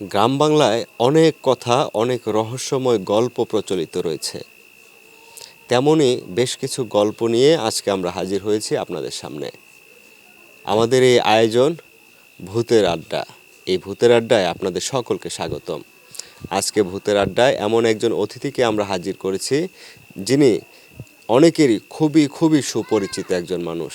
গ্রাম বাংলায় অনেক কথা, অনেক রহস্যময় গল্প প্রচলিত রয়েছে। তেমনই বেশ কিছু গল্প নিয়ে আজকে আমরা হাজির হয়েছি আপনাদের সামনে। আমাদের এই আয়োজন ভূতের আড্ডা। এই ভূতের আড্ডায় আপনাদের সকলকে স্বাগতম। আজকে ভূতের আড্ডায় এমন একজন অতিথিকে আমরা হাজির করেছি, যিনি অনেকেরই খুবই খুবই সুপরিচিত একজন মানুষ,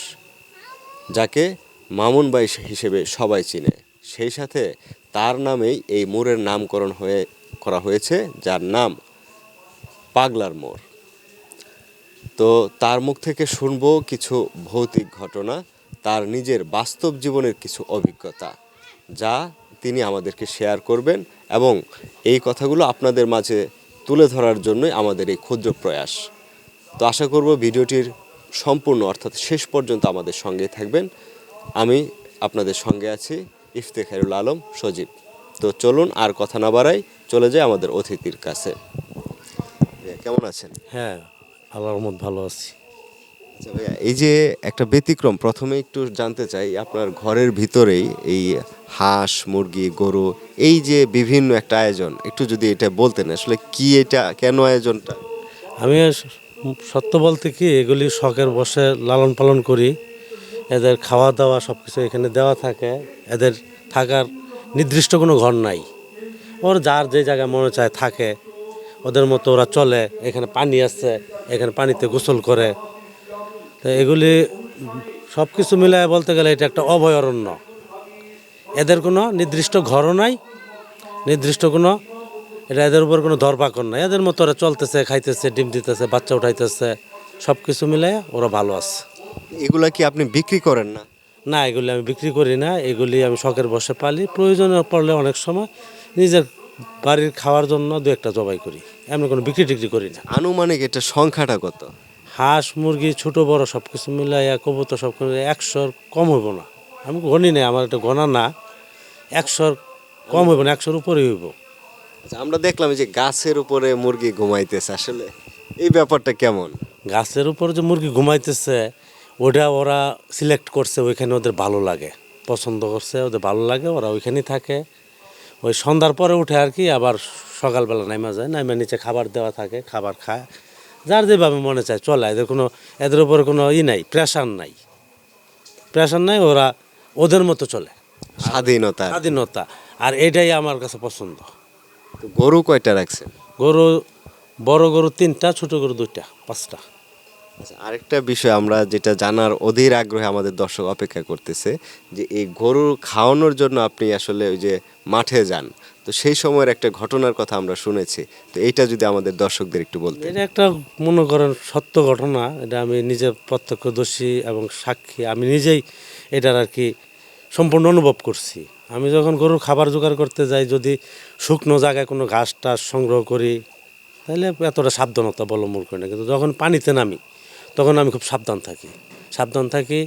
যাকে মামুন ভাই হিসেবে সবাই চিনে। সেই সাথে তার নামেই এই মোড়ের নামকরণ হয়ে, করা হয়েছে, যার নাম পাগলার মোড়। তো তার মুখ থেকে শুনব কিছু ভৌতিক ঘটনা, তার নিজের বাস্তব জীবনের কিছু অভিজ্ঞতা, যা তিনি আমাদেরকে শেয়ার করবেন এবং এই কথাগুলো আপনাদের মাঝে তুলে ধরার জন্যই আমাদের এই ক্ষুদ্র প্রয়াস। তো আশা করব ভিডিওটির সম্পূর্ণ অর্থাৎ শেষ পর্যন্ত আমাদের সঙ্গে থাকবেন। আমি আপনাদের সঙ্গে আছি ইফতেখারুল আলম সজীব। তো চলুন আর কথা না বাড়াই চলে যাই আমাদের অতিথির কাছে। কেমন আছেন? হ্যাঁ আল্লাহর মত ভালো আছি। আচ্ছা ভাইয়া এই যে একটা ব্যতিক্রম প্রথমে একটু জানতে চাই আপনার ঘরের ভিতরেই এই হাঁস মুরগি গরু এই যে বিভিন্ন একটা আয়োজন একটু যদি এটা বলতেন আসলে কি এটা কেন আয়োজনটা? আমি সত্য বলতে কি এগুলি শখের বসে লালন পালন করি। এদের খাওয়া দাওয়া সব কিছু এখানে দেওয়া থাকে। এদের থাকার নির্দিষ্ট কোনো ঘর নাই। ওর যার যে জায়গায় মনে চায় থাকে, ওদের মতো ওরা চলে, এখানে পানি আছে, এখানে পানিতে গোসল করে। তো এগুলি সব কিছু মিলায় বলতে গেলে এটা একটা অভয়ারণ্য। এদের কোনো নির্দিষ্ট ঘরও নাই, নির্দিষ্ট কোনো, এটা এদের উপর কোনো দরপাকর নাই। এদের মতো ওরা চলতেছে, খাইতেছে, ডিম দিতেছে, বাচ্চা উঠাইতেছে সব কিছু মিলে ওরা ভালো আছে। এগুলা কি আপনি বিক্রি করেন না? না এগুলি আমি বিক্রি করি না। এগুলি আমি শখের বসে পালি। প্রয়োজনে পড়লে অনেক সময় নিজের বাড়ির খাওয়ার জন্য দু একটা জবাই করি। এমনি কোনো বিক্রি টিক্রি করি না। আনুমানিক এটা সংখ্যাটা কত? হাঁস মুরগি ছোট বড় সব কিছু মিলাইয়া কবুতর সব কিছু একশোর কম হইব না। আমি গণি নাই আমার এটা গণা না। একশোর কম হইব না একশোর উপরেই হইব। আচ্ছা আমরা দেখলাম যে গাছের উপরে মুরগি ঘুমাইতেছে। আসলে এই ব্যাপারটা কেমন? গাছের উপর যে মুরগি ঘুমাইতেছে ওটা ওরা সিলেক্ট করছে ওইখানে ওদের ভালো লাগে। পছন্দ করছে ওদের ভালো লাগে ওরা ওইখানেই থাকে। ওই সন্ধ্যার পরে উঠে আর কি আবার সকালবেলা নাইমা যায় নাইমা নিচে খাবার দেওয়া থাকে খাবার খায়। যার যেভাবে মনে চায় চলে এদের কোনো এদের উপরে কোনো ই নাই প্রেশার নাই। প্রেশার নাই ওরা ওদের মতো চলে। স্বাধীনতা স্বাধীনতা আর এটাই আমার কাছে পছন্দ। গরু কয়টা রাখছেন? গরু বড় গরু তিনটা ছোট গরু দুইটা পাঁচটা। আরেকটা বিষয় আমরা যেটা জানার অধীর আগ্রহে আমাদের দর্শক অপেক্ষা করতেছে, যে এই গরুর খাওয়ানোর জন্য আপনি আসলে ওই যে মাঠে যান, তো সেই সময়ের একটা ঘটনার কথা আমরা শুনেছি, তো এইটা যদি আমাদের দর্শকদের একটু বলতে এটা একটা মনে করেন সত্য ঘটনা, এটা আমি নিজে প্রত্যক্ষদর্শী এবং সাক্ষী, আমি নিজেই এটার আর কি সম্পূর্ণ অনুভব করছি। আমি যখন গরুর খাবার জোগাড় করতে যাই, যদি শুকনো জায়গায় কোনো ঘাস টাস সংগ্রহ করি, তাহলে এতটা সাবধানতা অবলম্বন করি না, কিন্তু যখন পানিতে নামি তখন আমি খুব সাবধান থাকি। সাবধান থাকি,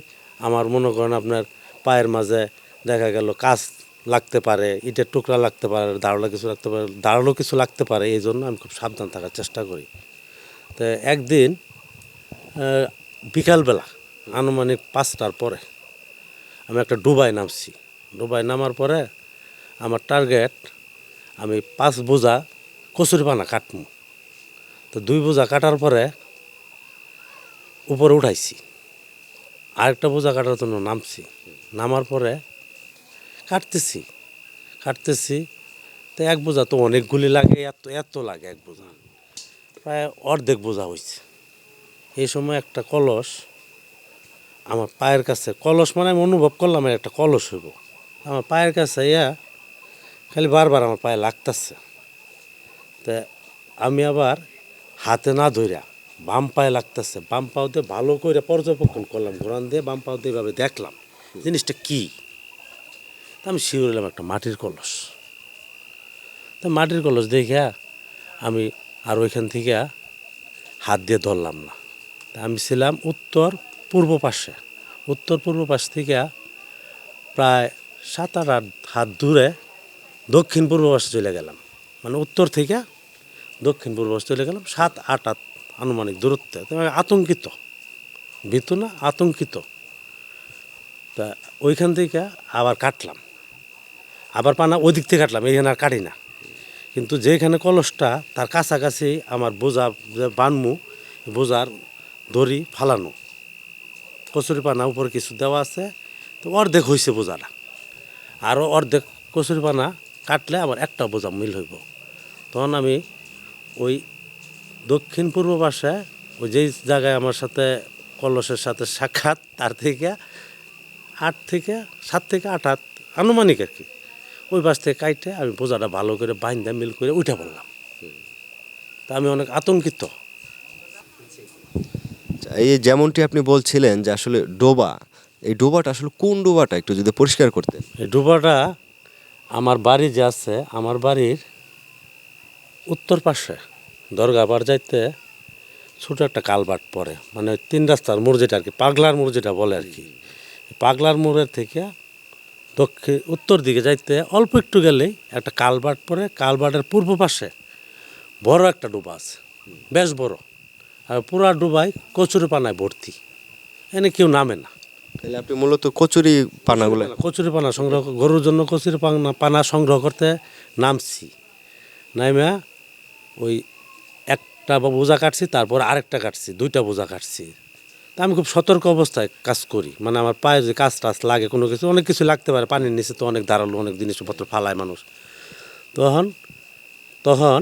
আমার মনে করেন আপনার পায়ের মাঝে দেখা গেল কাজ লাগতে পারে, ইটের টুকরা লাগতে পারে দাঁড়াল কিছু লাগতে পারে দাঁড়াল কিছু লাগতে পারে, এই জন্য আমি খুব সাবধান থাকার চেষ্টা করি। তো একদিন বিকালবেলা, আনুমানিক পাঁচটার পরে, আমি একটা ডুবাই নামছি। ডুবাই নামার পরে, আমার টার্গেট, আমি পাঁচ বোঝা কচুরি পানা কাটমু। তো দুই বোঝা কাটার পরে উপরে উঠাইছি। আরেকটা বোঝা কাটার জন্য নামছি। নামার পরে কাটতেছি কাটতেছি। তো এক বোঝা তো অনেকগুলি লাগে, এত এত লাগে এক বোঝা। প্রায় অর্ধেক বোঝা হয়েছে এই সময় একটা কলস, আমার পায়ের কাছে, কলস মানে আমি অনুভব করলাম একটা কলস হইব। আমার পায়ের কাছে ইয়া, খালি বারবার আমার পায়ে লাগতেছে। তা আমি আবার হাতে না ধইরা বাম পায়ে লাগতেছে, বাম পাও দিয়ে ভালো করে পর্যবেক্ষণ করলাম, ঘোরান দিয়ে বাম পাও দিয়ে এভাবে দেখলাম, জিনিসটা কী? তা আমি শিউরলাম একটা মাটির কলস। তা মাটির কলস দেখে আমি আর ওইখান থেকে হাত দিয়ে ধরলাম না। তা আমি ছিলাম উত্তর পূর্ব পাশে। উত্তর পূর্ব পাশ থেকে প্রায় সাত আট আট হাত দূরে দক্ষিণ পূর্ব পাশে চলে গেলাম। মানে উত্তর থেকে দক্ষিণ পূর্ব পাশে চলে গেলাম, সাত আট হাত আনুমানিক দূরত্বে। আমি আতঙ্কিত। ভীতু না, আতঙ্কিত। তা ওইখান থেকে আবার কাটলাম। আবার পানা ওই দিক থেকে কাটলাম, এইখানে আর কাটি না। কিন্তু যেখানে কলসটা, তার কাছাকাছি আমার বোঝা বানমু, বোঝার দড়ি ফালানো। কচুরি পানা উপরে কিছু দেওয়া আছে, তো অর্ধেক হয়েছে বোঝাটা। আরও অর্ধেক কচুরি পানা কাটলে আমার একটা বোঝা মিল হইব। তখন আমি ওই দক্ষিণ পূর্ব পাশে ওই যেই জায়গায় আমার সাথে কলসের সাথে সাক্ষাৎ তার থেকে আট থেকে সাত থেকে আট হাত আনুমানিক আর কি। ওই পাশ থেকে কাইটে আমি বোঝাটা ভালো করে বাইন্দা মিল করে উঠে পড়লাম। তা আমি অনেক আতঙ্কিত। আচ্ছা, এই যেমনটি আপনি বলছিলেন যে আসলে ডোবা এই ডোবাটা আসলে কোন ডোবাটা একটু যদি পরিষ্কার করতেন? এই ডোবাটা আমার বাড়ি যে আছে আমার বাড়ির উত্তর পাশে। দরগাবার যাইতে ছোটো একটা কালবাট পড়ে মানে তিন রাস্তার মোড় যেটা আর কি পাগলার মোড় যেটা বলে আর কি পাগলার মোড়ের থেকে দক্ষিণ উত্তর দিকে যাইতে অল্প একটু গেলেই একটা কালবাট পরে কালবাটের পূর্ব পাশে বড় একটা ডুবা আছে। বেশ বড়। আর পুরা ডুবাই কচুরি পানায় ভর্তি। এনে কেউ নামে না। তাহলে আপনি মূলত কচুরি পানাগুলো কচুরি পানা সংগ্রহ গরুর জন্য কচুরি পানা পানা সংগ্রহ করতে নামছি। নাইমা ওই একটা বোঝা কাটছি, তারপর আরেকটা কাটছি, দুইটা বোঝা কাটছি। তা আমি খুব সতর্ক অবস্থায় কাজ করি। মানে আমার পায়ে যে কাজ টাজ লাগে কোনো কিছু, অনেক কিছু লাগতে পারে। পানির নিচে তো অনেক দাঁড়াল অনেক জিনিসপত্র ফালায় মানুষ। তখন তখন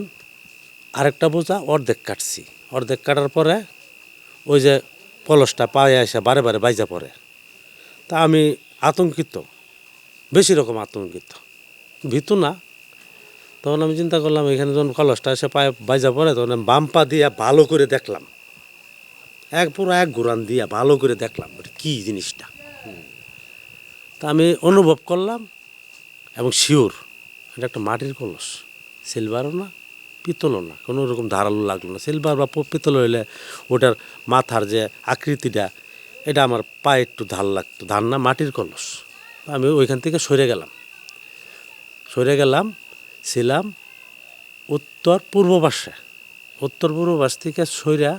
আরেকটা বোঝা অর্ধেক কাটছি। অর্ধেক কাটার পরে ওই যে পলসটা পায়ে এসে বারে বারে বাইজা পড়ে। তা আমি আতঙ্কিত, বেশি রকম আতঙ্কিত। ভীতু না তখন আমি চিন্তা করলাম, এখানে যখন কলসটা এসে পায়ে বাইজা পড়ে, তখন আমি বাম পা দিয়ে ভালো করে দেখলাম। এক পুরো এক ঘুরান দিয়া ভালো করে দেখলাম কী জিনিসটা? তা আমি অনুভব করলাম এবং শিওর, এটা একটা মাটির কলস। সিলভারও না পিতলও না, কোনো রকম ধারালো লাগল না। সিলভার বা পিতল হইলে ওটার মাথার যে আকৃতিটা, এটা আমার পায়ে একটু ধার লাগতো। ধার না, মাটির কলস। আমি ওইখান থেকে সরে গেলাম। সরে গেলাম ছিলাম উত্তর পূর্ব পাশে। উত্তর পূর্ব পাশ থেকে সইরা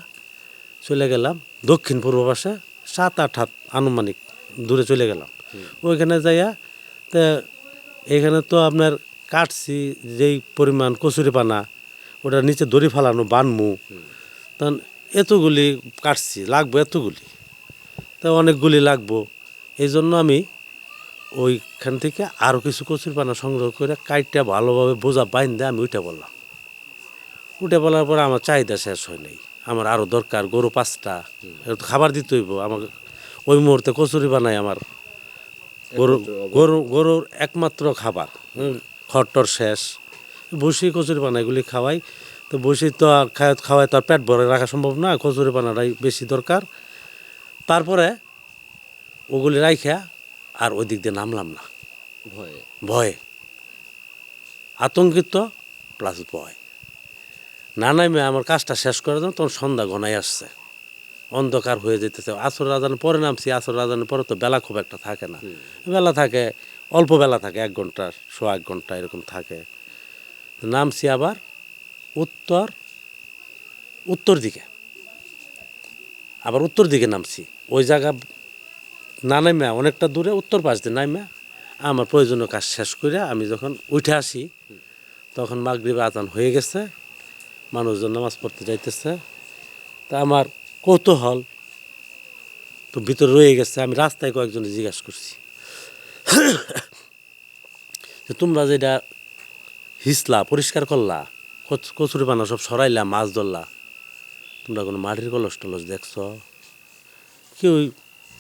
চলে গেলাম দক্ষিণ পূর্ব পাশে সাত আট হাত আনুমানিক দূরে চলে গেলাম। ওইখানে যাইয়া তা এখানে তো আপনার কাটছি যেই পরিমাণ কচুরি পানা ওটার নিচে দড়ি ফালানো বানমু। তখন এতগুলি কাটছি লাগবে এতগুলি। তা অনেকগুলি লাগবো। এই জন্য আমি ওইখান থেকে আরও কিছু কচুর পানা সংগ্রহ করে কাইটটা ভালোভাবে বোঝা বাইন্দে আমি উঠে বললাম উঠে বলার পরে আমার চাহিদা শেষ হয় নাই। আমার আরও দরকার গরু পাঁচটা খাবার দিতে হইব। আমাকে ওই মুহূর্তে কচুরি বানাই আমার গরু গরু গরুর একমাত্র খাবার খড়টর শেষ। বসি কচুরি পানা এগুলি খাওয়াই তো বসি তো আর খাওয়া- খাওয়ায় তো আর পেট ভরে রাখা সম্ভব না কচুরি পানাটাই বেশি দরকার। তারপরে ওগুলি রাইখা আর ওই দিক দিয়ে নামলাম না। ভয়ে। ভয়ে। আতঙ্কিত প্লাস ভয়। না নামে আমার কাজটা শেষ করে দেন তখন সন্ধ্যা ঘনাই আসছে। অন্ধকার হয়ে যেতেছে। আসর রাজানের পরে নামছি আসর রাজানের পরে তো বেলা খুব একটা থাকে না। বেলা থাকে অল্প বেলা থাকে এক ঘণ্টা শো এক ঘণ্টা এরকম থাকে। নামছি আবার উত্তর উত্তর দিকে। আবার উত্তর দিকে নামছি। ওই জায়গা না নামে অনেকটা দূরে, উত্তর পাশ দিয়ে নামে আমার প্রয়োজনীয় কাজ শেষ করে আমি যখন উঠে আসি, তখন মাগরিবে আজান হয়ে গেছে, মানুষজন নামাজ পড়তে যাইতেছে। তা আমার কৌতূহল তো ভিতরে রয়ে গেছে, আমি রাস্তায় কয়েকজনে জিজ্ঞাসা করছি। যে তোমরা যেটা হিসলা, পরিষ্কার করলা, কচ- কচুরি পানা সব সরাইলা, মাছ ধরলা, তোমরা কোনো মাটির কলস টলস দেখছ? কেউ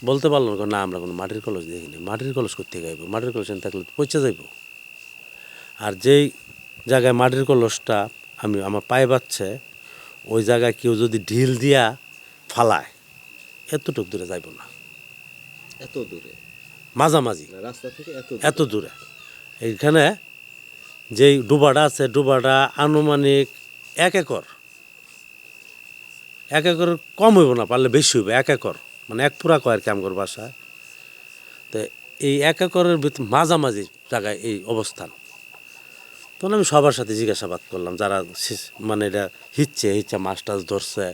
বলতে পারল না না আমরা কোনো মাটির কলস দেখিনি। মাটির কলস করতে গাইব মাটির কলস এনে থাকলে পচে যাইব। আর যেই জায়গায় মাটির কলসটা আমি আমার পায়ে বাচ্ছে ওই জায়গায় কেউ যদি ঢিল দিয়া ফালায় এতটুক দূরে যাইব না। এত দূরে? মাঝামাঝি। রাস্তা থেকে এত এত দূরে। এইখানে যেই ডুবাটা আছে ডুবাটা আনুমানিক এক একর। এক একর কম হইব না পারলে বেশি হইব এক একর। মানে এক পুরা কয় আর কি আমগর তো এই এক একরের মাঝামাঝি জায়গায় এই অবস্থান। তখন আমি সবার সাথে জিজ্ঞাসাবাদ করলাম, যারা মানে এটা হিচ্ছে হিচ্ছে, মাছ টাছ ধরছে,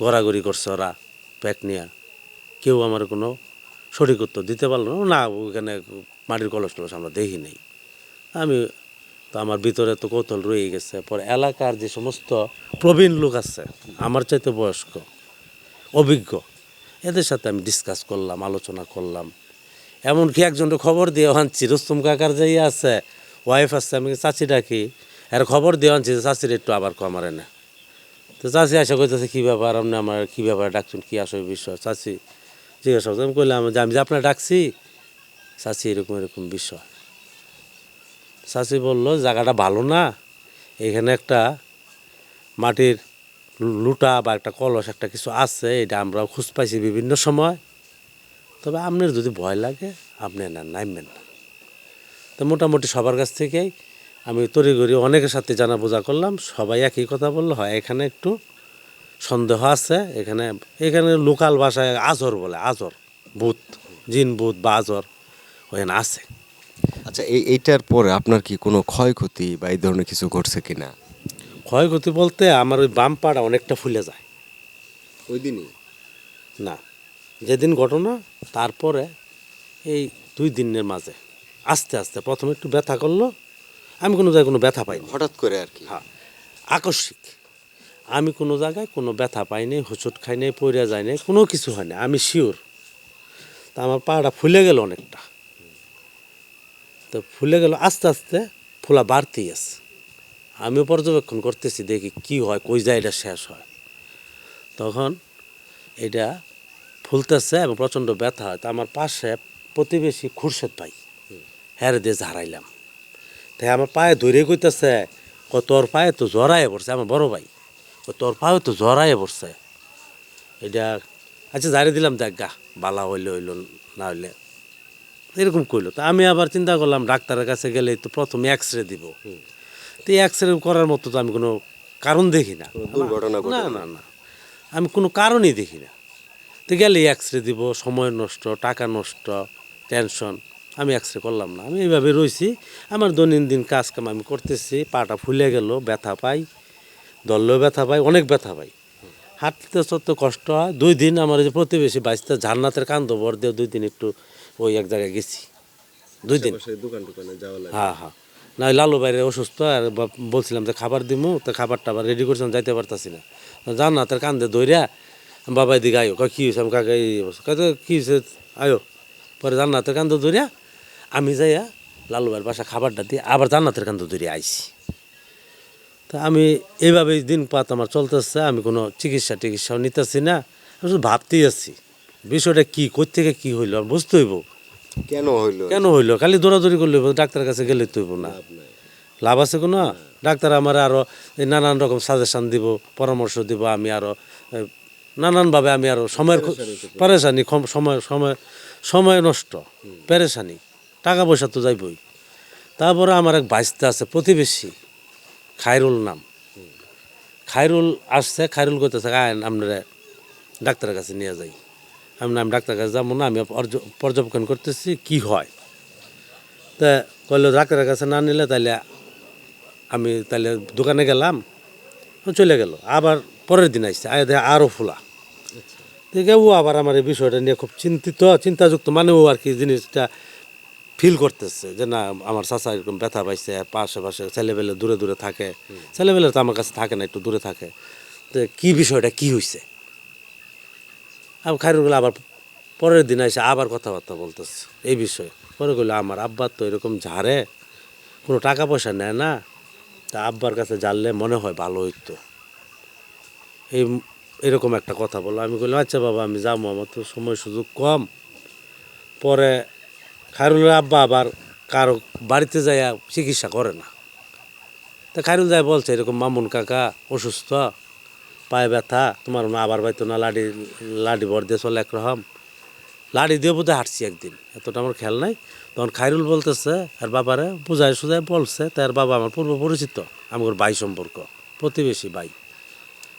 গড়াগড়ি করছে ওরা, প্যাক নিয়ে। কেউ আমার কোনো সঠিক উত্তর দিতে পারল না। না, ওখানে মাটির কলস টলস আমরা দেখি নেই। আমি তো আমার ভিতরে তো কৌতল রয়ে গেছে। পরে এলাকার যে সমস্ত প্রবীণ লোক আছে, আমার চাইতে বয়স্ক, অভিজ্ঞ এদের সাথে আমি ডিসকাস করলাম, আলোচনা করলাম। এমনকি একজনকে খবর দিয়ে আনছি, রুস্তম কাকার যাই আছে ওয়াইফ আছে, আমি চাচি ডাকি? এর খবর দিয়ে আনছি যে, চাচির একটু আবার কমারে না। তো চাচি আশা করতেছে কী ব্যাপার? আপনি আমার কী ব্যাপার ডাকছেন? কী আসবে বিষয়? চাচি জিজ্ঞাসা করতে আমি করলাম যে, আমি যে আপনার ডাকছি? চাচি এরকম এরকম বিষয়। চাচি বলল, জায়গাটা ভালো না। এখানে একটা মাটির লুটা বা একটা কলস, একটা কিছু আছে, এটা আমরা খুঁজ পাইছি বিভিন্ন সময়। তবে আপনার যদি ভয় লাগে, আপনি না নামবেন না। তো মোটামুটি সবার কাছ থেকেই আমি তড়িঘড়ি অনেকের সাথে জানা বোঝা করলাম, সবাই একই কথা বলল, হয় এখানে একটু সন্দেহ আছে, এখানে এখানে লোকাল ভাষায় আজর বলে, আজর, ভূত, জিন ভূত বা আজর, ওখানে আছে। আচ্ছা এই এইটার পরে আপনার কি কোনো ক্ষয়ক্ষতি বা এই ধরনের কিছু ঘটছে কিনা? ক্ষয়ক্ষতি বলতে আমার ওই বাম পাড়া অনেকটা ফুলে যায়। ওই দিনই? না যেদিন ঘটনা তারপরে এই দুই দিনের মাঝে। আস্তে আস্তে প্রথমে একটু ব্যথা করল আমি কোনো জায়গায় কোনো ব্যথা পাইনি। হঠাৎ করে আর কি? হ্যাঁ আকস্মিক। আমি কোনো জায়গায় কোনো ব্যথা পাইনি হোঁচট খাই নাই পড়ে যায় নাই কোনো কিছু হয় না আমি শিওর। তা আমার পাটা ফুলে গেল অনেকটা। তো ফুলে গেল আস্তে আস্তে ফুলা বাড়তেই আছে। আমিও পর্যবেক্ষণ করতেছি, দেখি কি হয়, কই যায় এটা শেষ হয়। তখন এটা ফুলতেছে এবং প্রচণ্ড ব্যথা হয়। তা আমার পাশে প্রতিবেশী খুরশেদ পাই হ্যাঁ দিয়ে ঝাড়াইলাম। তাই আমার পায়ে ধরে কইতেছে, ক তোর পায়ে তো জড়াইয়ে পড়ছে, আমার বড় ভাই। ও তোর পায়ে তো জড়াইয়ে পড়ছে। এটা আচ্ছা জারিয়ে দিলাম দেখ গা, বালা হইলে, হইল, না হইলে। এরকম কইলো। তা আমি আবার চিন্তা করলাম, ডাক্তারের কাছে গেলে তো প্রথমে এক্স রে দিব তো রে করার মতো তো আমি কোনো কারণ দেখি না। দুর্ঘটনা না না না। আমি কোনো কারণই দেখি না। তো গেলে এক্স রে দিব সময় নষ্ট টাকা নষ্ট টেনশন আমি এক্স রে করলাম না। আমি এইভাবে রয়েছি আমার দৈনন্দিন কাজ কাম আমি করতেছি। পাটা ফুলে গেল ব্যথা পাই দললেও ব্যথা পাই অনেক ব্যথা পাই। হাঁটতে সত্য কষ্ট হয়। দুই দিন আমার যে প্রতিবেশী বাইশটা ঝান্নাতের কান্দ ভর দিয়ে দুই দিন একটু ওই এক জায়গায় গেছি। দুই দিন। দোকান টোকানে যাওয়া লাগে। হ্যাঁ হ্যাঁ। না লালু বাইরে অসুস্থ আর বলছিলাম যে খাবার দিমু, তো খাবারটা আবার রেডি করছিলাম, যাইতে পারতাছি না। জান না, তার কান্দে দইরা বাবা এদিকে আয়ো কী হয়েছে আমি কাকা এই তো কী হয়েছে আয়ো, পরে জান্নাতের কান্দে দইরা আমি যাইয়া লালু ভাইয়ের বাসা খাবারটা দিয়ে আবার জান্নাতের কান্দে দইরে আইছি। তা আমি এইভাবেই দিন পাত আমার চলতেছে, আমি কোনো চিকিৎসা টিকিৎসাও নিতেছি না, আমি শুধু ভাবতেই আছি, বিষয়টা কী থেকে কী হইল, আর বুঝতে হইব। কেন হইল? কেন হইল? খালি দৌড়াদৌড়ি করলে হইবো, ডাক্তারের কাছে গেলে তো না। লাভ আছে কোনো? ডাক্তার আমার আরও এই নানান রকম সাজেশন দিব পরামর্শ দিব আমি আরও এ, নানানভাবে আমি আরও সময়ের পেরেশানি সময় সময় সময় নষ্ট পেরেশানি। টাকা পয়সা তো যাইবই। তারপরে আমার এক বাইসতে আছে প্রতিবেশী খায়রুল নাম। খায়রুল আসছে খায়রুল করতেছে আয় আপনারা ডাক্তারের কাছে নিয়ে যাই। আমি না, আমি ডাক্তারের কাছে যাব না আমি পর্য- পর্যবেক্ষণ করতেছি কি হয়। তা কইলো ডাক্তারের কাছে না নিলে তাহলে আমি তাহলে দোকানে গেলাম চলে গেল। আবার পরের দিন আসছে আয় দেখে আরও ফোলা। দেখে ও আবার আমার এই বিষয়টা নিয়ে খুব চিন্তিত চিন্তাযুক্ত মানে ও আর কি জিনিসটা ফিল করতেছে যে না আমার চাচা এরকম ব্যথা পাইছে পাশে পাশে ছেলেবেলে দূরে দূরে থাকে। ছেলেবেলে তো আমার কাছে থাকে না একটু দূরে থাকে। তো কী বিষয়টা কি হয়েছে আবার খাইরুল আবার পরের দিন এসে আবার কথাবার্তা বলতেছে। এই বিষয়ে। পরে বলল আমার আব্বার তো এরকম ঝাড়ে, কোনো টাকা পয়সা নেয় না। তা আব্বার কাছে জানলে মনে হয় ভালো হইতো। এই এরকম একটা কথা বলল। আমি বললাম আচ্ছা বাবা, আমি যাব আমার তো সময় সুযোগ কম। পরে খায়রুলের আব্বা আবার কারও বাড়িতে যাইয়া চিকিৎসা করে না। তা খায়রুল যায় বলছে, এরকম মামুন কাকা অসুস্থ। পায়ে ব্যথা, তোমার আবার বাইতো না লাডি লাডি ভর দিয়ে চলে একরকম। লাডি দিয়ে বোধহয় হাঁটছি একদিন, এতটা আমার খেয়াল নাই। তখন খাইরুল বলতেছে, আর বাবারে, বুঝায় সুজায় বলছে তার বাবা আমার পূর্ব পরিচিত আমার ভাই সম্পর্ক, প্রতিবেশী ভাই।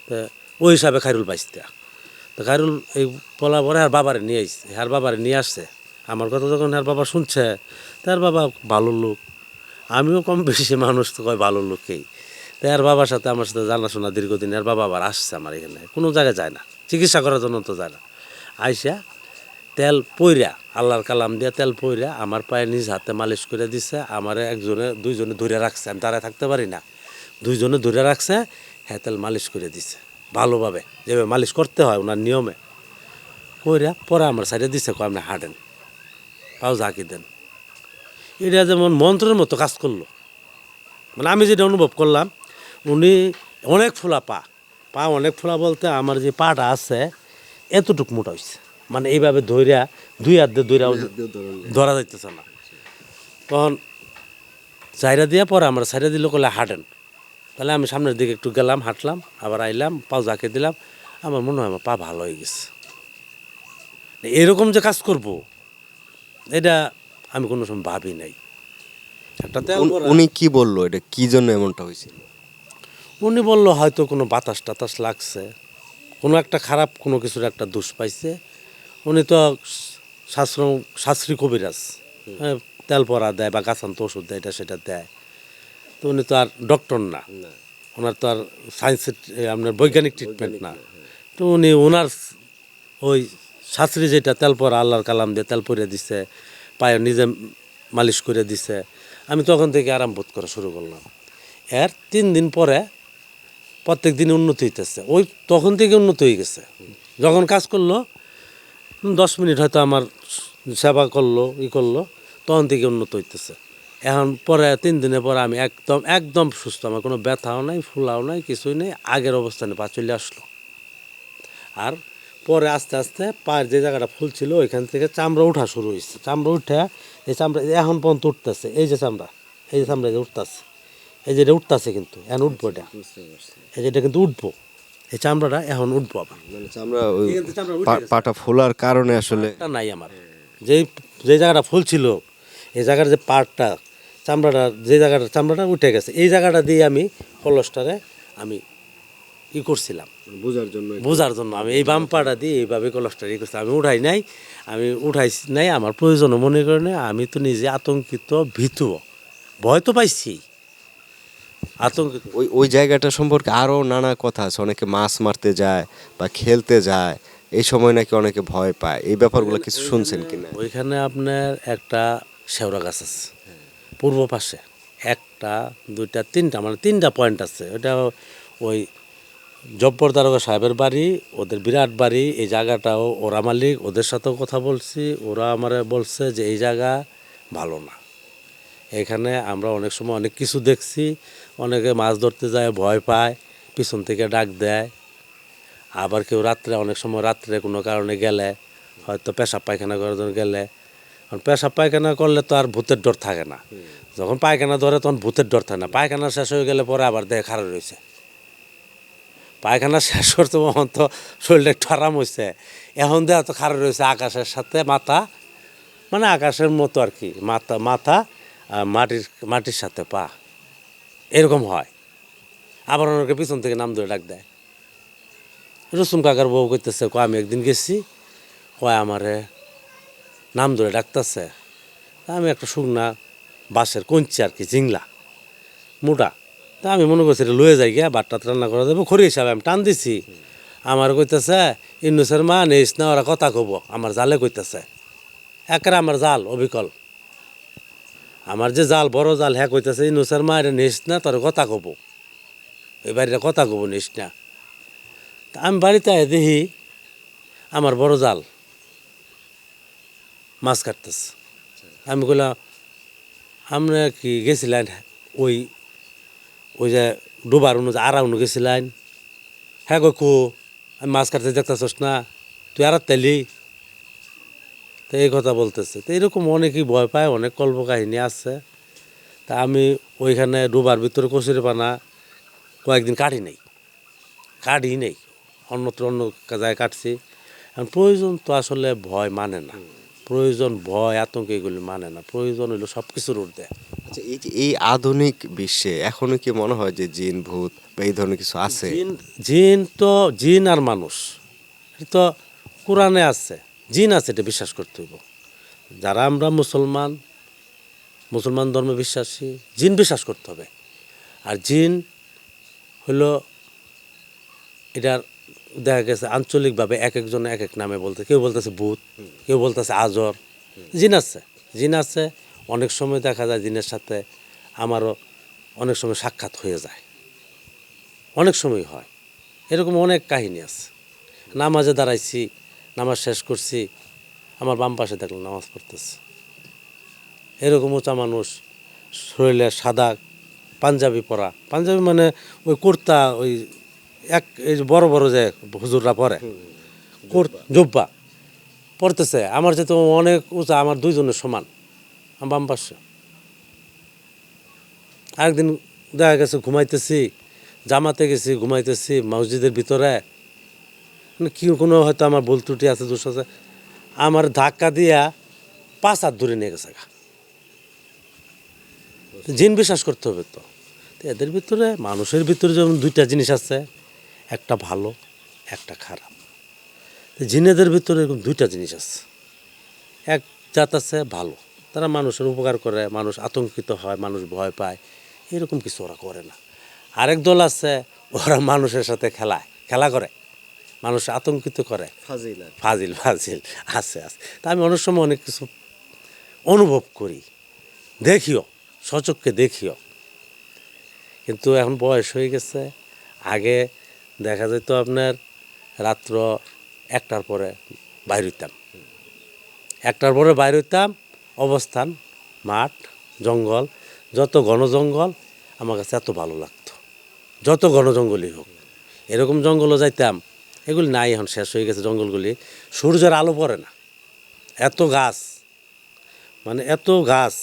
তা ওই হিসাবে খাইরুল বাইসতে তো খাইরুল এই বলা পরে আর বাবারে নিয়ে আসছে আর বাবারে নিয়ে আসছে। আমার কথা যখন আর বাবা শুনছে তার বাবা ভালো লোক। আমিও কম বেশি মানুষ তো কয় ভালো লোককেই তাই আর বাবার সাথে আমার সাথে জানাশোনা দীর্ঘদিন, আর বাবা আবার আসছে আমার এখানে। কোনো জায়গায় যায় না, চিকিৎসা করার জন্য তো যায় না। আইসা তেল পইরা, আল্লাহর কালাম দিয়ে তেল পইরা আমার পায়ে নিজ হাতে মালিশ করে দিছে, আমার একজনে, দুইজনে ধরে রাখছে, আমি তারা থাকতে পারি না। দুইজনে ধরে রাখছে হ্যাঁ তেল মালিশ করে দিছে, ভালোভাবে। যেভাবে মালিশ করতে হয় ওনার নিয়মে। কইরা পরে আমার সাইডে দিছে, কয়, আপনি হাঁটেন, পাও ঝাঁকি দেন। এটা যেমন মন্ত্রের মতো কাজ করল। মানে আমি যেটা অনুভব করলাম উনি অনেক ফোলা পা। পা অনেক ফোলা বলতে আমার যে পাটা আছে এতটুক মোটা হয়েছে মানে এইভাবে ধইরা দুই হাত দিয়ে ধইরা ধরা যাইতেছে না। তখন চাইরা দিয়ে পরে আমরা চাইরা দিলে করলে হাঁটেন। তাহলে আমি সামনের দিকে একটু গেলাম হাঁটলাম আবার আইলাম পাও জাকে দিলাম আমার মনে হয় আমার পা ভালো হয়ে গেছে। এরকম যে কাজ করব এটা আমি কোনো সময় ভাবি নাই। উনি কি বলল এটা কি জন্য এমনটা হয়েছিল উনি বলল হয়তো কোনো বাতাস টাতাস লাগছে। কোনো একটা খারাপ কোনো কিছুর একটা দোষ পাইছে। উনি তো শাস্ত্র শাস্ত্রী কবিরাজ। হ্যাঁ, তেল পরা দেয় বা গাছান্ত ওষুধ দেয় এটা সেটা দেয়। তো উনি তো আর ডক্টর না। ওনার তো আর সায়েন্সের আপনার বৈজ্ঞানিক ট্রিটমেন্ট না। তো উনি ওনার ওই শাস্ত্রী যেটা তেল পরা আল্লাহর কালাম দিয়ে তেল পরিয়ে দিছে পায়ে নিজে মালিশ করে দিছে। আমি তখন থেকে আরাম বোধ করা শুরু করলাম। এর তিন দিন পরে প্রত্যেক দিন উন্নতি হইতেছে। ওই তখন থেকে উন্নত হয়ে গেছে। যখন কাজ করল, দশ মিনিট হয়তো আমার সেবা করল, ই করল, তখন থেকে উন্নত হইতেছে। এখন পরে, তিন দিনের পরে আমি একদম একদম সুস্থ। আমার কোনো ব্যথাও নাই, ফুলাও নাই, কিছুই নেই। আগের অবস্থানে পা চলে আসলো। আর পরে আস্তে আস্তে পায়ের যে জায়গাটা ফুল ছিল, ওইখান থেকে চামড়া উঠা শুরু হয়েছে চামড়া উঠে, এই চামড়া এখন পর্যন্ত উঠতেছে। এই যে চামড়া, এই যে চামড়া যে উঠতেছে। এই যে এটা উঠতেছে কিন্তু এখন উঠবো এটা। এই যে এটা কিন্তু উঠবো। এই চামড়াটা এখন উঠবো আবার। মানে চামড়া পাটা ফোলার কারণে আসলে নাই আমার। যেই যে জায়গাটা ফুল ছিল এই জায়গার যে পাটটা চামড়াটা যে জায়গাটা চামড়াটা উঠে গেছে। এই জায়গাটা দিয়ে আমি কলসটারে আমি ই করছিলাম। বোঝার জন্য বোঝার জন্য আমি এই বাম পাটা দিয়ে এইভাবে কলসটা ই করছি আমি উঠাই নাই আমি উঠাই নাই আমার প্রয়োজনও মনে করে নাই আমি তো নিজে আতঙ্কিত ভীতু। ভয় তো পাইছি। আতঙ্কিত ওই ওই জায়গাটা সম্পর্কে আরও নানা কথা আছে। অনেকে মাছ মারতে যায় বা খেলতে যায়, এই সময় নাকি অনেকে ভয় পায়। এই ব্যাপারগুলো কিছু শুনছেন কিনা? ওইখানে আপনার একটা শেওড়া গাছ আছে, পূর্ব পাশে। একটা, দুইটা, তিনটা মানে তিনটা পয়েন্ট আছে। ওটা ওই জব্বর দারোগা সাহেবের বাড়ি, ওদের বিরাট বাড়ি, এই জায়গাটাও ওরা মালিক, ওদের সাথেও কথা বলছি। ওরা আমার বলছে যে, এই জায়গা ভালো না। এখানে আমরা অনেক সময় অনেক কিছু দেখছি। অনেকে মাছ ধরতে যায় ভয় পায় পিছন থেকে ডাক দেয়। আবার কেউ রাত্রে অনেক সময় রাত্রে কোনো কারণে গেলে হয়তো পেশাব পায়খানা করার জন্য গেলে। কারণ পেশাব পায়খানা করলে তো আর ভূতের ডর থাকে না। যখন পায়খানা ধরে তখন ভূতের ডর থাকে না। পায়খানা শেষ হয়ে গেলে পরে আবার দেহে খারাপ রয়েছে। পায়খানা শেষ করতে তখন তো শরীরটা একটু আরাম হয়েছে এখন দেহ তো খারাপ রয়েছে আকাশের সাথে মাথা। মানে আকাশের মতো আর কি মাথা মাথা মাটির মাটির সাথে পা। এরকম হয়। আবার অনেকে পিছন থেকে নাম ধরে ডাক দেয়। রসুন কাকার বউ করতেছে কয়, আমি একদিন গেছি, কয়, আমারে নাম ধরে ডাকতেছে। আমি একটা শুকনা বাঁশের কঞ্চি আর কি জিংলা মোটা। তা আমি মনে করছি এটা লয়ে যাই গিয়া, বাটটা রান্না করা যাবে, খড়ি হিসাবে আমি টান দিছি। আমার কইতেছে ইন্নুসের মা, নেইস না, ওরা কথা কব আমার জালে কইতেছে। একরা আমার জাল, অবিকল। আমার যে জাল, বড় জাল হ্যাঁ কইতেছে ইন্নুসের মা এটা নিস না, তোর কথা কব। ওই বাড়িটা কথা কব, নিস না। তা আমি বাড়িতে দেখি আমার বড় জাল মাছ কাটতেছে। আমি কইলাম, আমরা কি গেছিলেন ওই ওই যে ডোবার অনু আড়া অনু গেছিলেন হ্যাঁ গো কো, আমি মাছ কাটতে দেখতেছস না, তুই আর তেলি তো এই কথা বলতেছে। তো এরকম অনেকেই ভয় পায় অনেক কল্প কাহিনী আছে। তা আমি ওইখানে ডুবার ভিতরে কচুরি পানা কয়েকদিন কাটি নেই। কাটি নেই অন্যত্র অন্য জায়গায় কাটছি। এখন প্রয়োজন তো আসলে ভয় মানে না। প্রয়োজন ভয় আতঙ্ক এগুলি মানে না। প্রয়োজন হইল সব কিছুর ঊর্ধ্বে। আচ্ছা এই যে এই আধুনিক বিশ্বে এখনও কি মনে হয় যে জিন ভূত বা এই ধরনের কিছু আছে? জিন জিন তো জিন আর মানুষ। তো কোরআনে আছে। জিন আছে, এটা বিশ্বাস করতে হইব। যারা আমরা মুসলমান মুসলমান ধর্মে বিশ্বাসী, জিন বিশ্বাস করতে হবে। আর জিন হলো, এটার দেখা গেছে আঞ্চলিকভাবে এক একজন এক এক নামে বলতে, কেউ বলতেছে ভূত, কেউ বলতেছে আজর। জিন আছে জিন আছে, অনেক সময় দেখা যায় জিনের সাথে আমারও অনেক সময় সাক্ষাৎ হয়ে যায়। অনেক সময় হয়। এরকম অনেক কাহিনী আছে। নামাজে দাঁড়াইছি নামাজ শেষ করছি আমার বাম পাশে দেখলাম নামাজ পড়তেছে। এরকম উঁচা মানুষ শরীরে সাদা পাঞ্জাবি পরা। পাঞ্জাবি মানে ওই কুর্তা ওই এক এই যে বড় বড় যে হুজুররা পরে। কুর- জুব্বা। পড়তেছে। আমার যেহেতু অনেক উঁচা আমার দুইজনের সমান আমার বাম পাশে। আরেকদিন দেখা গেছে ঘুমাইতেছি জামাতে গেছি ঘুমাইতেছি মসজিদের ভিতরে। কি কোনো হয়তো আমার ভুল ত্রুটি আছে, দোষ আছে? আমার ধাক্কা দিয়া পাঁচ হাত দূরে নিয়ে গেছে গা। জিন বিশ্বাস করতে হবে তো। এদের ভিতরে, মানুষের ভিতরে যেমন দুইটা জিনিস আছে, একটা ভালো, একটা খারাপ। জিনেদের ভিতরে এরকম দুইটা জিনিস আছে। এক জাত আছে ভালো, তারা মানুষের উপকার করে, মানুষ আতঙ্কিত হয়, মানুষ ভয় পায়, এরকম কিছু ওরা করে না। আরেক দল আছে, ওরা মানুষের সাথে খেলায়, খেলা করে। মানুষ আতঙ্কিত করে। ফাজিল ফাজিল ফাজিল। আছে আছে। তা আমি অনেক সময় অনেক কিছু অনুভব করি। দেখিও সচক্ষে দেখিও। কিন্তু এখন বয়স হয়ে গেছে। আগে দেখা যেত আপনার রাত্র একটার পরে বাইর হইতাম একটার পরে বাইর হইতাম অবস্থান মাঠ জঙ্গল যত ঘন জঙ্গল আমার কাছে এত ভালো লাগতো। যত ঘন জঙ্গলই হোক। এরকম জঙ্গলও যাইতাম এগুলি নাই এখন শেষ হয়ে গেছে জঙ্গলগুলি। সূর্যের আলো পড়ে না। এত গাছ মানে এত গাছ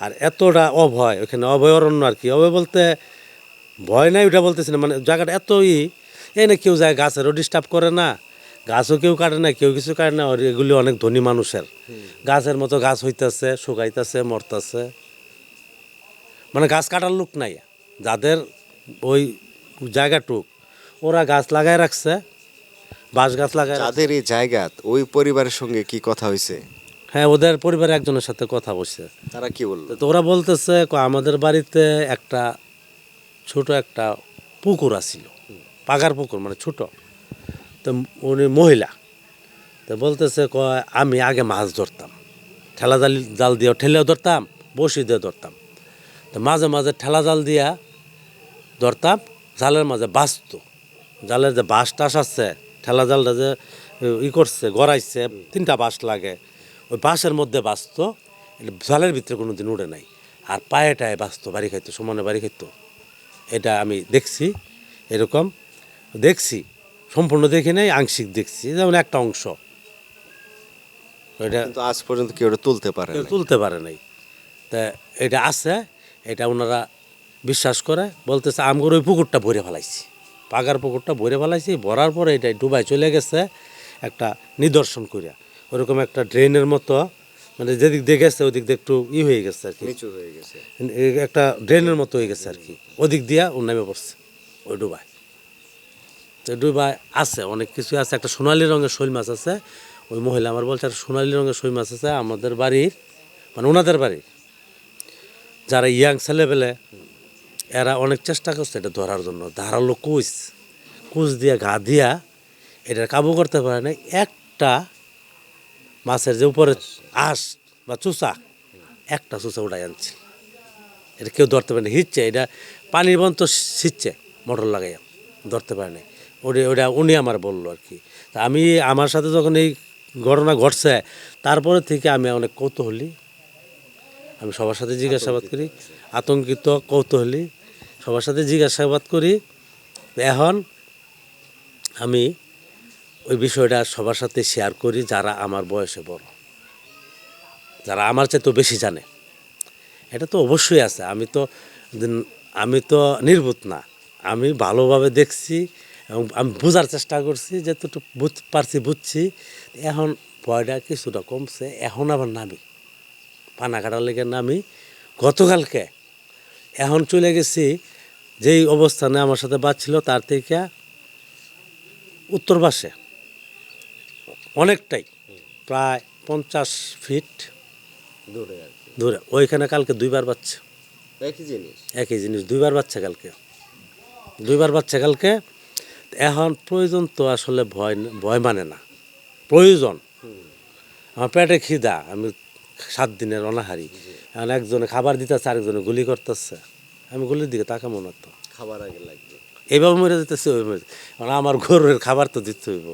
আর এতটা অভয়। ওখানে অভয়ারণ্য আর কি। অভয় বলতে ভয় নাই ওটা বলতেছি না। মানে জায়গাটা এতই এই না কেউ যায় গাছেরও ডিস্টার্ব করে না গাছও কেউ কাটে না কেউ কিছু কাটে না। এগুলি অনেক ধনী মানুষের। গাছের মতো গাছ হইতেছে শুকাইতেছে মরতেছে। মানে গাছ কাটার লোক নাই। যাদের ওই জায়গাটুক ওরা গাছ লাগায় রাখছে। বাঁশ গাছ লাগায়। যাদের এই জায়গা ওই পরিবারের সঙ্গে কি কথা হয়েছে হ্যাঁ ওদের পরিবারের একজনের সাথে কথা বলছে তারা কি বলল? তো ওরা বলতেছে আমাদের বাড়িতে একটা ছোট একটা পুকুর আছিল। পাগার পুকুর মানে ছোট। তো উনি মহিলা। তো বলতেছে কয় আমি আগে মাছ ধরতাম। ঠেলা জাল জাল দিয়ে ঠেলেও ধরতাম বসি দিয়ে ধরতাম। তো মাঝে মাঝে ঠেলা জাল দিয়া ধরতাম জালের মাঝে বাঁচত। জালের যে বাঁশ টাস আছে ঠেলা জালটা যে ই করছে গড়াইছে তিনটা বাঁশ লাগে। ওই বাঁশের মধ্যে বাঁচত এটা জালের ভিতরে কোনো দিন উড়ে নাই। আর পায়ে টায়ে বাঁচত বাড়ি খাইতো সমানে বাড়ি খাইতো। এটা আমি দেখছি এরকম দেখছি সম্পূর্ণ দেখি নাই আংশিক দেখছি যেমন একটা অংশ। এটা আজ পর্যন্ত কেউ তুলতে পারে তুলতে পারে নাই। তা এটা আছে এটা ওনারা বিশ্বাস করে বলতেছে আমগর ওই পুকুরটা ভরে ফেলাইছি। পাগার পুকুরটা ভরে ফেলাইছি ভরার পরে এটা ডুবাই চলে গেছে একটা নিদর্শন করিয়া ওরকম একটা ড্রেনের মতো মানে যেদিক দিয়ে গেছে ওদিক দিয়ে একটু ই হয়ে গেছে আর কি। হয়ে একটা ড্রেনের মতো হয়ে গেছে আর কি। ওদিক দিয়া ও নেমে পড়ছে ওই ডুবাই। তো ডুবায় আছে অনেক কিছু আছে। একটা সোনালি রঙের শৈল মাছ আছে ওই মহিলা আমার বলছে একটা সোনালি রঙের শৈল মাছ আছে আমাদের বাড়ির মানে ওনাদের বাড়ির। যারা ইয়াং ছেলেবেলে এরা অনেক চেষ্টা করছে এটা ধরার জন্য। ধারালো কুচ কুচ দিয়া ঘা দিয়া এটা কাবু করতে পারে না একটা মাছের যে উপরে আঁশ বা চুচা, একটা চুচা উঠাই আনছে। এটা কেউ ধরতে পারে না হিচ্ছে। এটা পানির বন্ত ছিচ্ছে, মোটর লাগাইয়া ধরতে পারে না ওটা ওটা উনি আমার বলল আর কি। তা আমি আমার সাথে যখন এই ঘটনা ঘটছে, তারপরে থেকে আমি অনেক কৌতূহলী। আমি সবার সাথে জিজ্ঞাসাবাদ করি। আতঙ্কিত, কৌতূহলী, সবার সাথে জিজ্ঞাসাবাদ করি। এখন আমি ওই বিষয়টা সবার সাথে শেয়ার করি যারা আমার বয়সে বড়। যারা আমার চেয়ে তো বেশি জানে। এটা তো অবশ্যই আছে। আমি তো আমি তো নির্বুত না। আমি ভালোভাবে দেখছি এবং আমি বোঝার চেষ্টা করছি, যেতটুকু বুঝ, পারছি, বুঝছি। এখন ভয়টা কিছুটা কমছে। এখন আবার নামি। পানা কাটার লেগে নামি গতকালকে এখন চলে গেছি যেই অবস্থানে আমার সাথে বাঁচছিল তার থেকে উত্তর পাশে। অনেকটাই প্রায় পঞ্চাশ ফিট দূরে দূরে। ওইখানে কালকে দুইবার বাচ্চা। একই জিনিস? একই জিনিস দুইবার বাচ্চা কালকে। দুইবার বাচ্চা কালকে এখন প্রয়োজন তো আসলে ভয় ভয় মানে না। প্রয়োজন। আমার পেটে খিদা আমি সাত দিনের অনাহারি। এখন একজনে খাবার দিতেছে আরেকজনে গুলি করতেছে। আমি গুলির দিকে তাকাবো না তো। খাবার আগে লাগবে। এইভাবে মরে যেতেছে ওই মরে কারণ আমার গরুর খাবার তো দিতে হইব।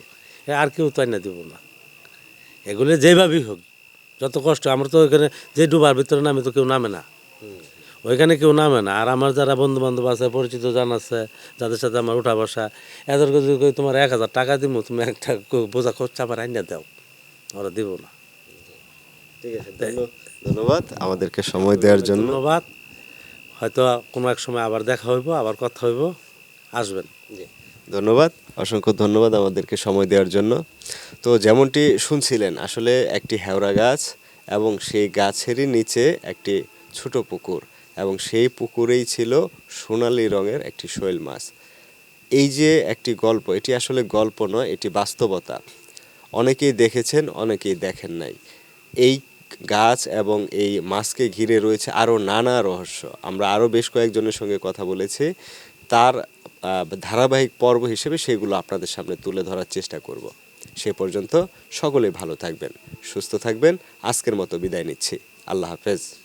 আর কেউ তাই না দিব না। এগুলো যেভাবেই হোক যত কষ্ট আমরা তো ওইখানে যে ডুবার ভিতরে নামে তো কেউ নামে না। ওইখানে কেউ নামে না। আর আমার যারা বন্ধু বান্ধব আছে পরিচিত জন আছে যাদের সাথে আমার উঠা বসা এদেরকে যদি তোমার এক হাজার টাকা দিব তুমি একটা বোঝা খোঁজ আবার আইনা দাও। ওরা দিব না। ঠিক আছে ধন্যবাদ। আমাদেরকে সময় দেওয়ার জন্য। ধন্যবাদ। হয়তো কোনো এক সময় আবার দেখা হইব আবার কথা হইব আসবেন। ধন্যবাদ। অসংখ্য ধন্যবাদ আমাদেরকে সময় দেওয়ার জন্য। তো যেমনটি শুনছিলেন আসলে একটি হেওড়া গাছ এবং সেই গাছেরই নিচে একটি ছোট পুকুর এবং সেই পুকুরেই ছিল সোনালী রঙের একটি শৈল মাছ। এই যে একটি গল্প এটি আসলে গল্প নয় এটি বাস্তবতা। অনেকেই দেখেছেন অনেকেই দেখেন নাই। এই গাছ এবং এই মাছকে ঘিরে রয়েছে আরও নানা রহস্য। আমরা আরও বেশ কয়েকজনের সঙ্গে কথা বলেছি। তার ধারাবাহিক পর্ব হিসেবে সেগুলো আপনাদের সামনে তুলে ধরার চেষ্টা করব। সে পর্যন্ত সকলেই ভালো থাকবেন, সুস্থ থাকবেন। আজকের মতো বিদায় নিচ্ছি। আল্লাহ হাফেজ।